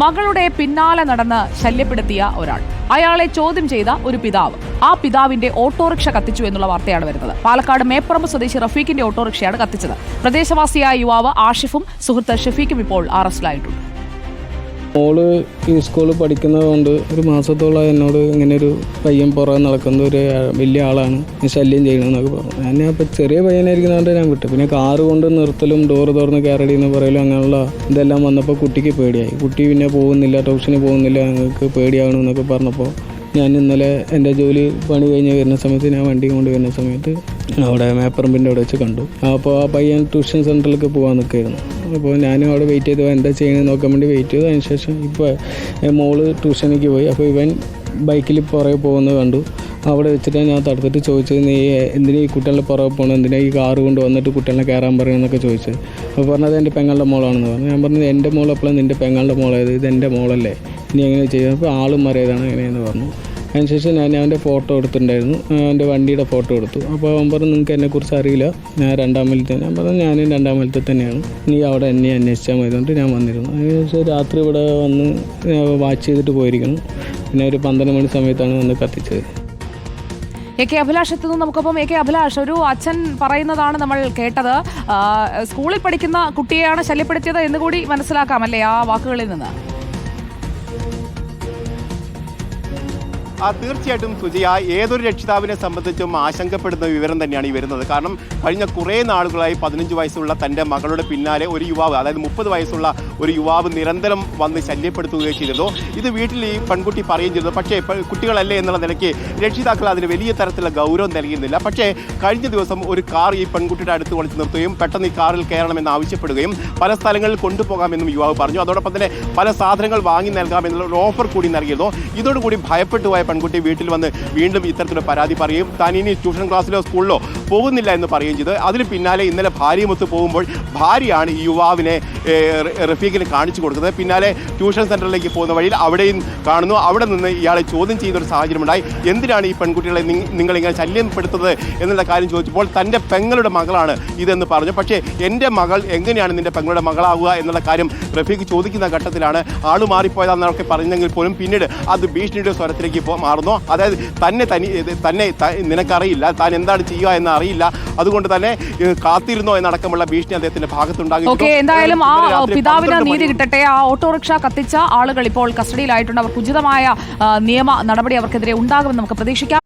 മകളുടെ പിന്നാലെ നടന്ന് ശല്യപ്പെടുത്തിയ ഒരാൾ. അയാളെ ചോദ്യം ചെയ്ത ഒരു പിതാവ്. ആ പിതാവിന്റെ ഓട്ടോറിക്ഷ കത്തിച്ചു എന്നുള്ള വാർത്തയാണ് വരുന്നത്. പാലക്കാട് മേപ്പറമ്പ് സ്വദേശി റഫീഖിന്റെ ഓട്ടോറിക്ഷയാണ് കത്തിച്ചത്. പ്രദേശവാസിയായ യുവാവ് ആഷിഫും സുഹൃത്ത് ഷഫീഖും ഇപ്പോൾ അറസ്റ്റിലായിട്ടുണ്ട്. മോൾ ഈ സ്കൂളിൽ പഠിക്കുന്നതുകൊണ്ട് ഒരു മാസത്തോളം എന്നോട് ഇങ്ങനെ ഒരു പയ്യൻ പുറകെ നടക്കുന്ന ഒരു വലിയ ആളാണ്. ശല്യം ചെയ്യണമെന്നൊക്കെ പറഞ്ഞു. ഞാൻ അപ്പോൾ ചെറിയ പയ്യനായിരിക്കുന്നതുകൊണ്ട് ഞാൻ വിട്ടു. പിന്നെ കാറ് കൊണ്ട് നിർത്തലും ഡോറ് തുറന്ന് കയറടി എന്ന് പറയലും അങ്ങനെയുള്ള ഇതെല്ലാം വന്നപ്പോൾ കുട്ടിക്ക് പേടിയായി. കുട്ടി പിന്നെ പോകുന്നില്ല ട്യൂഷന് പോകുന്നില്ല ഞങ്ങൾക്ക് പേടിയാകണമെന്നൊക്കെ പറഞ്ഞപ്പോൾ ഞാൻ ഇന്നലെ എന്റെ ജോലി പണി കഴിഞ്ഞ് വരുന്ന സമയത്ത് ഞാൻ വണ്ടി കൊണ്ട് വരുന്ന സമയത്ത് അവിടെ മേപ്പറമ്പിന്റെ അവിടെ വെച്ച് കണ്ടു. അപ്പോൾ ആ പയ്യൻ ട്യൂഷൻ സെന്ററിലേക്ക് പോകാൻ നിൽക്കുകയായിരുന്നു. അപ്പോൾ ഞാനും അവിടെ വെയിറ്റ് ചെയ്തു. എന്താ ചെയ്യണമെന്ന് നോക്കാൻ വേണ്ടി വെയിറ്റ് ചെയ്തു. അതിന് ശേഷം ഇപ്പോൾ മോൾ ട്യൂഷനിലേക്ക് പോയി. അപ്പോൾ ഇവൻ ബൈക്കിൽ പുറകെ പോകുന്നത് കണ്ടു. അവിടെ വെച്ചിട്ട് ഞാൻ തടുത്തിട്ട് ചോദിച്ചത് നീ എന്തിനാ ഈ കുട്ടികളുടെ പുറകെ പോകണം എന്തിനാ ഈ കാറ് കൊണ്ട് വന്നിട്ട് കുട്ടികളെ കയറാൻ പറയണമെന്നൊക്കെ ചോദിച്ചത്. അപ്പോൾ പറഞ്ഞത് എന്റെ പെങ്ങളുടെ മോളാണെന്ന് പറഞ്ഞു. ഞാൻ പറഞ്ഞത് എന്റെ മോൾ എപ്പോഴും നിന്റെ പെങ്ങളുടെ മോളായത്? ഇത് എന്റെ മോളല്ലേ? ഇനി എങ്ങനെ ചെയ്തു അപ്പോൾ ആളും അറിയതാണ് എങ്ങനെയെന്ന് പറഞ്ഞു. അതിനുശേഷം ഞാൻ അവന്റെ ഫോട്ടോ എടുത്തിട്ടുണ്ടായിരുന്നു. അവന്റെ വണ്ടിയുടെ ഫോട്ടോ എടുത്തു. അപ്പോൾ അവൻ പറഞ്ഞു നിങ്ങൾക്ക് എന്നെക്കുറിച്ച് അറിയില്ല. ഞാൻ രണ്ടാം തന്നെ ഞാൻ പറഞ്ഞു ഞാനും രണ്ടാം മലത്തെ തന്നെയാണ്. നീ അവിടെ എന്നെ അന്വേഷിച്ചാൽ മതി. ഞാൻ വന്നിരുന്നു. അതിനുശേഷം രാത്രി ഇവിടെ വന്ന് വാച്ച് ചെയ്തിട്ട് പോയിരിക്കുന്നു. പിന്നെ ഒരു പന്ത്രണ്ട് മണി സമയത്താണ് വന്ന് കത്തിച്ചത്. എ കെ അഭിലാഷ് എത്തുന്നു. നമുക്കൊപ്പം എ കെ അഭിലാഷ് ഒരു അച്ഛൻ പറയുന്നതാണ് നമ്മൾ കേട്ടത്. സ്കൂളിൽ പഠിക്കുന്ന കുട്ടിയെയാണ് ശല്യപ്പെടുത്തിയത് എന്ന് കൂടി മനസ്സിലാക്കാം അല്ലേ ആ വാക്കുകളിൽ നിന്ന്? തീർച്ചയായിട്ടും സുജിയ ഏതൊരു രക്ഷിതാവിനെ സംബന്ധിച്ചും ആശങ്കപ്പെടുന്ന വിവരം തന്നെയാണ് ഈ വരുന്നത്. കാരണം കഴിഞ്ഞ കുറേ നാളുകളായി പതിനഞ്ച് വയസ്സുള്ള തന്റെ മകളുടെ പിന്നാലെ ഒരു യുവാവ് അതായത് മുപ്പത് വയസ്സുള്ള ഒരു യുവാവ് നിരന്തരം വന്ന് ശല്യപ്പെടുത്തുകയും ചെയ്തിരുന്നു. ഇത് വീട്ടിൽ ഈ പെൺകുട്ടി പറയുകയും ചെയ്തു പക്ഷേ കുട്ടികളല്ലേ എന്നുള്ള നിലയ്ക്ക് രക്ഷിതാക്കൾ അതിന് വലിയ തരത്തിലുള്ള ഗൗരവം നൽകിയിരുന്നില്ല. പക്ഷേ കഴിഞ്ഞ ദിവസം ഒരു കാർ ഈ പെൺകുട്ടിയുടെ അടുത്ത് വിളിച്ച് നിർത്തുകയും പെട്ടെന്ന് ഈ കാറിൽ കയറണമെന്ന് ആവശ്യപ്പെടുകയും പല സ്ഥലങ്ങളിൽ കൊണ്ടുപോകാമെന്നും യുവാവ് പറഞ്ഞു. അതോടൊപ്പം തന്നെ പല സാധനങ്ങൾ വാങ്ങി നൽകാമെന്നുള്ള ഓഫർ കൂടി നൽകിയിരുന്നു. ഇതോടുകൂടി ഭയപ്പെട്ടു പോയ പെൺകുട്ടി വീട്ടിൽ വന്ന് വീണ്ടും ഇത്തരത്തിലുള്ള പരാതി പറയും താൻ ഇനി ട്യൂഷൻ ക്ലാസ്സിലോ സ്കൂളിലോ പോകുന്നില്ല എന്ന് പറയുകയും ചെയ്തു. അതിന് പിന്നാലെ ഇന്നലെ ഭാര്യയുമൊത്ത് പോകുമ്പോൾ ഭാര്യയാണ് ഈ യുവാവിനെ റഫീഖിന് കാണിച്ചു കൊടുക്കുന്നത്. പിന്നാലെ ട്യൂഷൻ സെന്ററിലേക്ക് പോകുന്ന വഴിയിൽ അവിടെയും കാണുന്നു. അവിടെ നിന്ന് ഇയാളെ ചോദ്യം ചെയ്യുന്ന ഒരു സാഹചര്യമുണ്ടായി. എന്തിനാണ് ഈ പെൺകുട്ടികളെ നിങ്ങളിങ്ങനെ ശല്യപ്പെടുത്തുന്നത് എന്നുള്ള കാര്യം ചോദിച്ചപ്പോൾ തന്റെ പെങ്ങളുടെ മകളാണ് ഇതെന്ന് പറഞ്ഞു. പക്ഷേ എന്റെ മകൾ എങ്ങനെയാണ് നിന്റെ പെങ്ങളുടെ മകളാവുക എന്നുള്ള കാര്യം റഫീഖ് ചോദിക്കുന്ന ഘട്ടത്തിലാണ് ആൾ മാറിപ്പോയതാണെന്നൊക്കെ പറഞ്ഞെങ്കിൽ പോലും പിന്നീട് അത് ഭീഷണിയുടെ സ്വരത്തിലേക്ക് മാറുന്നു? അതായത് തന്നെ തനി തന്നെ നിനക്കറിയില്ല താൻ എന്താണ് ചെയ്യുക എന്ന് അറിയില്ല അതുകൊണ്ട് തന്നെ കാത്തിരുന്നോ എന്നടക്കമുള്ള ഭീഷണി അദ്ദേഹത്തിന്റെ ഭാഗത്തുണ്ടാകും. എന്തായാലും ആ പിതാവിന് നീതി കിട്ടട്ടെ. ആ ഓട്ടോറിക്ഷ കത്തിച്ച ആളുകൾ ഇപ്പോൾ കസ്റ്റഡിയിലായിട്ടുണ്ട്. അവർക്ക് ഉചിതമായ നിയമ നടപടി അവർക്കെതിരെ ഉണ്ടാകുമെന്ന് നമുക്ക് പ്രതീക്ഷിക്കാം.